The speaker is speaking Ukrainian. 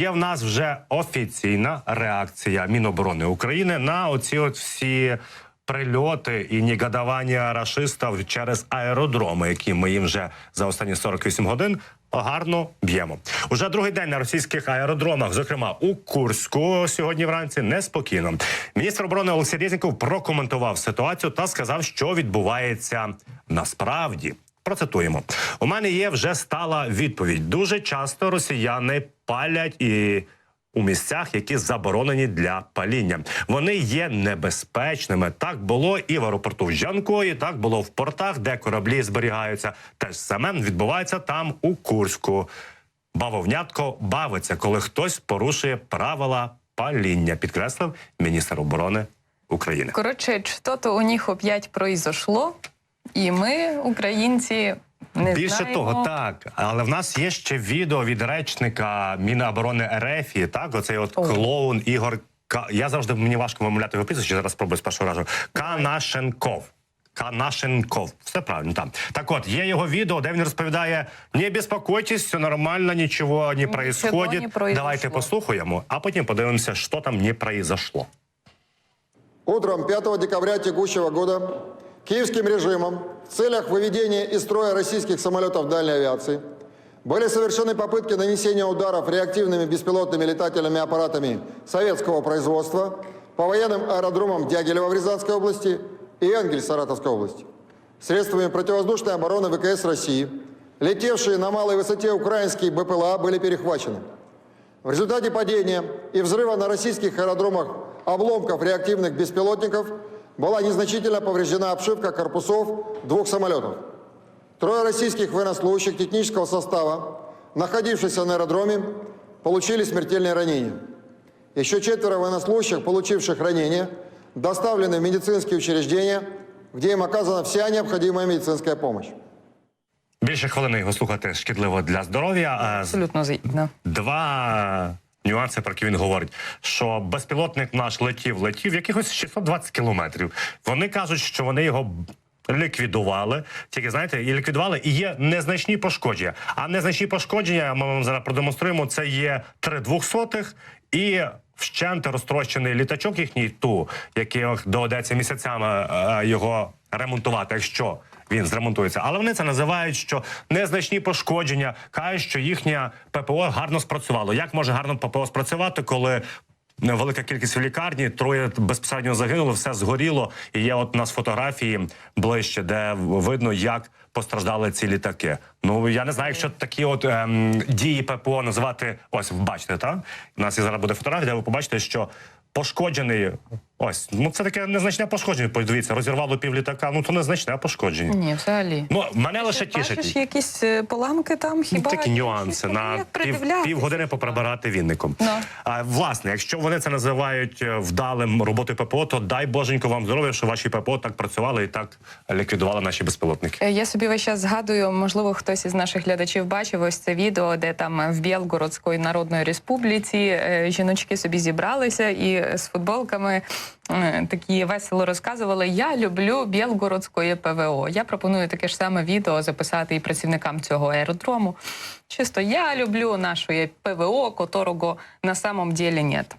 Є в нас вже офіційна реакція Міноборони України на оці от всі. Прильоти і негодування рашистів через аеродроми, які ми їм вже за останні 48 годин гарно б'ємо. Уже другий день на російських аеродромах, зокрема у Курську, сьогодні вранці неспокійно. Міністр оборони Олексій Резніков прокоментував ситуацію та сказав, що відбувається насправді. Процитуємо: у мене є вже стала відповідь. Дуже часто росіяни палять і у місцях, які заборонені для паління. Вони є небезпечними. Так було і в аеропорту Жанкої, так було в портах, де кораблі зберігаються. Те ж саме відбувається там у Курську. Бавовнятко бавиться, коли хтось порушує правила паління, підкреслив міністр оборони України. Короче, что-то у них опять произошло, і ми, українці, не Більше знаємо. того, так, але в нас є ще відео від речника Міноборони РФ, так, оцей от О. клоун Ігор. Ка... Я завжди мені важко вимовляти його прізвище, зараз спробую з першого разу. Канашенков. Канашенков. Все правильно там. Так от, є його відео, де він розповідає: не безпокойтесь, все нормально, нічого не происходит. не. Давайте послухаємо, а потім подивимося, що там не произошло. Утром 5 декабря текущего года киевским режимом в целях выведения из строя российских самолетов дальней авиации были совершены попытки нанесения ударов реактивными беспилотными летательными аппаратами советского производства по военным аэродромам Дягилева в Рязанской области и Энгель Саратовской области. Средствами противовоздушной обороны ВКС России летевшие на малой высоте украинские БПЛА были перехвачены. В результате падения и взрыва на российских аэродромах обломков реактивных беспилотников была незначительно повреждена обшивка корпусов двух самолетов. Трое российских военнослужащих технического состава, находившихся на аэродроме, получили смертельные ранения. Еще четверо военнослужащих, получивших ранения, доставлены в медицинские учреждения, где им оказана вся необходимая медицинская помощь. Більше хвилини його слухати шкідливо для здоров'я. а з- Абсолютно згідно. два нюанси, про які він говорить: що безпілотник наш летів, летів якихось 620 кілометрів. Вони кажуть, що вони його. Ліквідували, тільки знаєте, і ліквідували, і є незначні пошкодження. А незначні пошкодження ми вам зараз продемонструємо. Це є три двохсотих і вщент розтрощений літачок їхній ту, який доведеться місяцями е, його ремонтувати, якщо він зремонтується. Але вони це називають, що незначні пошкодження, кажуть, що їхнє ППО гарно спрацювало. Як може гарно ППО спрацювати, коли велика кількість в лікарні, троє безпосередньо загинуло, все згоріло. І є от у нас фотографії ближче, де видно, як постраждали ці літаки. Ну я не знаю, якщо такі от ем, дії ППО називати. Ось бачите, так у нас і зараз буде фотографія, де ви побачите, що. Пошкоджений, ось ну це таке незначне пошкодження. Подивіться, розірвало пів літака. Ну то незначне пошкодження. Ні, взагалі. Ну мене лише Бачиш, тішить якісь е, поламки там Ну, такі нюанси? Ну, на пів, придивлятися? півгодини поприбирати вінником. Ну. А власне, якщо вони це називають е, вдалим роботою ППО, то дай боженько вам здоров'я, що ваші ППО так працювали і так ліквідували наші безпілотники. Е, Я собі весь час згадую, можливо, хтось із наших глядачів бачив ось це відео, де там в Білгородської Народної Республіці жіночки собі зібралися і з футболками такі весело розказували: Я люблю Білгородської ПВО. Я пропоную таке ж саме відео записати і працівникам цього аеродрому. Чисто я люблю нашої ПВО, которого на самом деле нет.